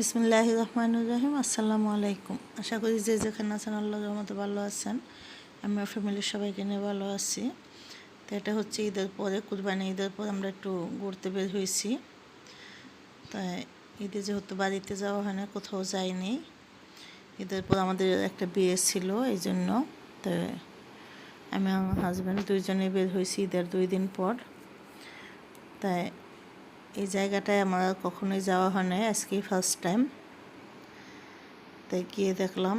বিসমুল্লাহ রহমান রহিম আসসালামু আলাইকুম। আশা করি যে যেখানে আছেন আল্লাহ রহমতে ভালো আছেন। আমি ফ্যামিলির সবাইকে নিয়ে ভালো আছি। তো এটা হচ্ছে ঈদের পরে, কুরবানি ঈদের পর আমরা একটু ঘুরতে বের হয়েছি। তাই ঈদে যেহেতু বাড়িতে যাওয়া হয় না, কোথাও যাইনি। ঈদের পর আমাদের একটা বিয়ে ছিল এই জন্য তো আমি আমার হাজব্যান্ড দুইজনে বের হয়েছি ঈদের দুই দিন পর। তাই এই জায়গাটায় আমার কখনোই যাওয়া হয় নাই, আজকেই ফার্স্ট টাইম তাই গিয়ে দেখলাম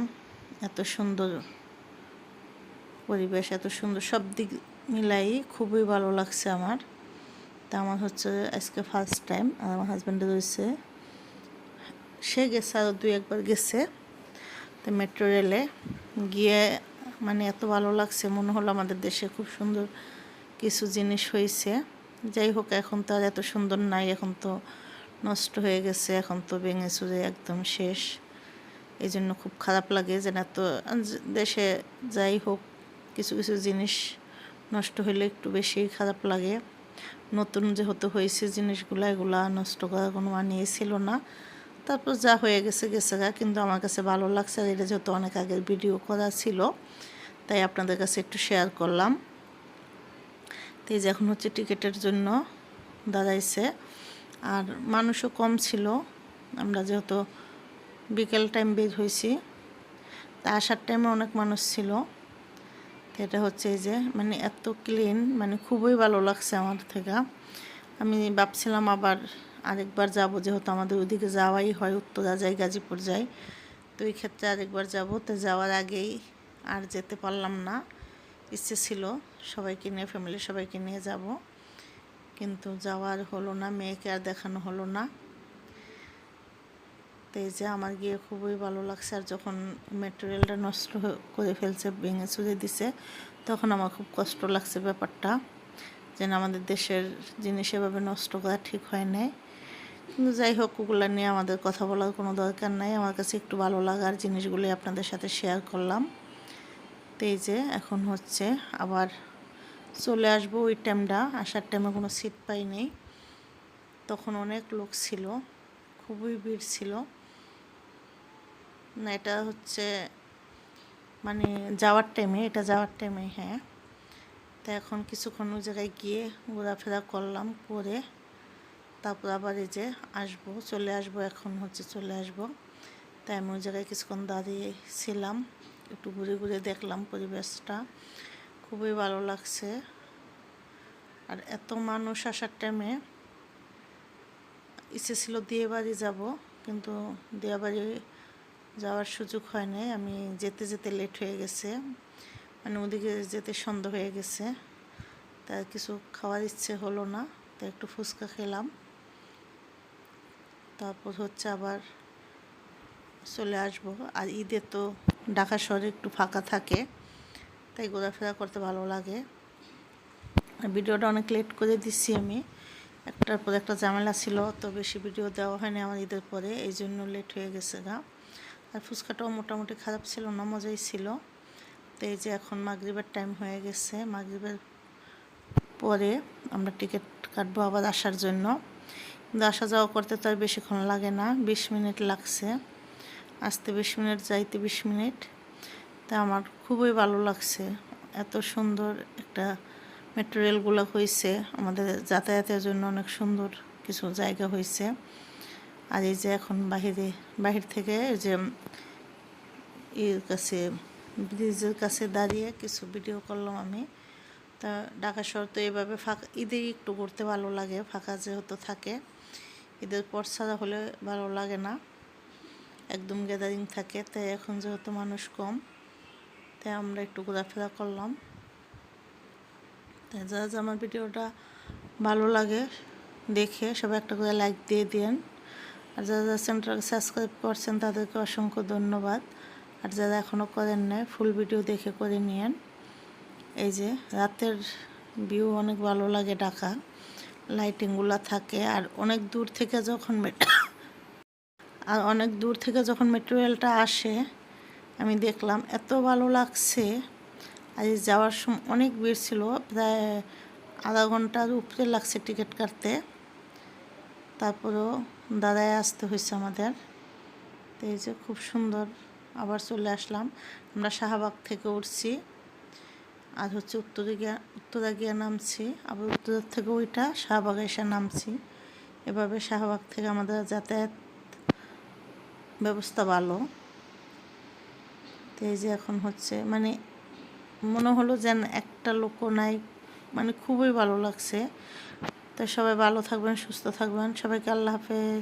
এত সুন্দর পরিবেশ, এত সুন্দর সব দিক মিলাই খুবই ভালো লাগছে আমার। তা আমার হচ্ছে আজকে ফার্স্ট টাইম আর আমার হাজব্যান্ডের রয়েছে সে গেছে আরও দুই একবার গেছে তো মেট্রো রেলে গিয়ে মানে এত ভালো লাগছে, মনে হলো আমাদের দেশে খুব সুন্দর কিছু জিনিস হয়েছে। যাই হোক, এখন তো আর এত সুন্দর নাই, এখন তো নষ্ট হয়ে গেছে, এখন তো ভেঙে চুরে একদম শেষ। এই জন্য খুব খারাপ লাগে যে না তো দেশে যাই হোক, কিছু কিছু জিনিস নষ্ট হলে একটু বেশি খারাপ লাগে। নতুন যে যেহেতু হয়েছে জিনিসগুলো, এগুলা নষ্ট করার কোনো মানিয়ে ছিল না। তারপর যা হয়ে গেছে গেছে গা, কিন্তু আমার কাছে ভালো লাগছে আর এটা যেহেতু অনেক আগের ভিডিও করা ছিল, তাই আপনাদের কাছে একটু শেয়ার করলাম। এই যে এখন হচ্ছে টিকিটের জন্য দাঁড়াইছে, আর মানুষও কম ছিল, আমরা যেহেতু বিকেল টাইম বের হয়েছি, তা আসার টাইমে অনেক মানুষ ছিল। এটা হচ্ছে এই যে মানে এত ক্লিন মানে খুবই ভালো লাগছে আমার থেকে। আমি ভাবছিলাম আবার আরেকবার যাব, যেহেতু আমাদের ওইদিকে যাওয়াই হয়, উত্তরা যাই গাজীপুর যাই তো এই ক্ষেত্রে আরেকবার যাব, তো যাওয়ার আগেই আর যেতে পারলাম না, ইচ্ছে ছিল। সবাইকে নিয়ে ফ্যামিলির সবাইকে নিয়ে যাব। কিন্তু যাওয়ার হলো না, মেয়েকে আর দেখানো হলো না। তো এই যে আমার গিয়ে খুবই ভালো লাগছে আর যখন মেটেরিয়ালটা নষ্ট করে ফেলছে, ভেঙে চুরে দিছে, তখন আমার খুব কষ্ট লাগছে ব্যাপারটা। যেন আমাদের দেশের জিনিস এভাবে নষ্ট করা ঠিক হয় নাই। কিন্তু যাই হোক, ওগুলো নিয়ে আমাদের কথা বলার কোনো দরকার নাই। আমার কাছে একটু ভালো লাগার জিনিসগুলি আপনাদের সাথে শেয়ার করলাম। তো এই যে এখন হচ্ছে আবার চলে আসব ওই টাইমটা। আসার টাইমে কোনো সিট পাই নেই। তখন অনেক লোক ছিল, খুবই ভিড় ছিল। না, এটা হচ্ছে মানে যাওয়ার টাইমে, এটা যাওয়ার টাইমে হ্যাঁ। তা এখন কিছুক্ষণ ওই জায়গায় গিয়ে ঘোরাফেরা করলাম, করে তারপর আবার এই যে আসব, চলে আসব, এখন হচ্ছে চলে আসব। তাই আমি ওই জায়গায় কিছুক্ষণ দাঁড়িয়ে ছিলাম, একটু ঘুরে ঘুরে দেখলাম পরিবেশটা। খুবই ভালো লাগছে। আর এত মানুষ আসার টাইমে ইচ্ছে ছিল দিয়ে বাড়ি যাব, কিন্তু দিয়ে বাড়ি যাওয়ার সুযোগ হয় নাই। আমি যেতে যেতে লেট হয়ে গেছে মানে ওদিকে যেতে সন্ধ্যা হয়ে গেছে তার কিছু খাওয়ার ইচ্ছে হলো না, তাই একটু ফুচকা খেলাম। তারপর হচ্ছে আবার চলে আসব। আর ঈদে তো ঢাকা শহরে একটু ফাঁকা থাকে। তাই ঘোরাফেরা করতে ভালো লাগে। ভিডিওটা অনেক লেট করে দিচ্ছি আমি। একটার পর একটা ঝামেলা ছিল, তো বেশি ভিডিও দেওয়া হয়নি আমার ঈদের পরে, এই জন্য লেট হয়ে গেছে গা। আর ফুচকাটাও মোটামুটি খারাপ ছিল না, মজাই ছিল। তো এই যে এখন মাগরীবের টাইম হয়ে গেছে, মাগরীবের পরে আমরা টিকিট কাটবো আবার আসার জন্য। কিন্তু আসা যাওয়া করতে তো আর বেশিক্ষণ লাগে না, বিশ মিনিট লাগছে। আসতে বিশ মিনিট, যাইতে বিশ মিনিট। তা আমার খুবই ভালো লাগছে। এত সুন্দর একটা মেটেরিয়ালগুলো হয়েছে আমাদের যাতায়াতের জন্য অনেক সুন্দর কিছু জায়গা হয়েছে আর এই যে এখন বাহিরে, বাহির থেকে যে এর কাছে, ব্রিজের কাছে দাঁড়িয়ে কিছু ভিডিও করলাম আমি। তা ঢাকা শহর তো এভাবে ফাঁকা, ঈদেই একটু ঘুরতে ভালো লাগে, ফাঁকা যেহেতু থাকে। ঈদের পর ছাড়া হলে ভালো লাগে না। একদম গ্যাদারিং থাকে, তাই এখন যেহেতু মানুষ কম। তাই আমরা একটু ঘোরাফেরা করলাম। তাই যারা যা আমার ভিডিওটা ভালো লাগে দেখে, সবাই একটা করে লাইক দিয়ে দিন আর যারা যারা চ্যানেলটাকে সাবস্ক্রাইব করছেন, তাদেরকে অসংখ্য ধন্যবাদ। আর যারা এখনও করেন নাই ফুল ভিডিও দেখে করে নিয়েন। এই যে, রাতের ভিউ অনেক ভালো লাগে ঢাকা। লাইটিংগুলো থাকে। আর অনেক দূর থেকে যখন আর অনেক দূর থেকে যখন মেটেরিয়ালটা আসে আমি দেখলাম, এত ভালো লাগছে। আজ যাওয়ার সময় অনেক ভিড় ছিল, প্রায় আধা ঘণ্টার উপরে লাগছে টিকিট কাটতে। তারপরেও দাদায় আসতে হয়েছে আমাদের। তো এই যে খুব সুন্দর আবার চলে আসলাম। আমরা শাহবাগ থেকে উঠছি। আর হচ্ছে উত্তরে গিয়া, উত্তরা গিয়া নামছি। আবার উত্তরের থেকে ওইটা শাহবাগে এসে নামছি। এভাবে শাহবাগ থেকে আমাদের যাতায়াত ব্যবস্থা ভালো। তো এই যে এখন হচ্ছে মানে মনে হলো যেন একটা লোক নাই মানে খুবই ভালো লাগছে। তো সবাই ভালো থাকবেন, সুস্থ থাকবেন। সবাইকে আল্লাহ হাফেজ।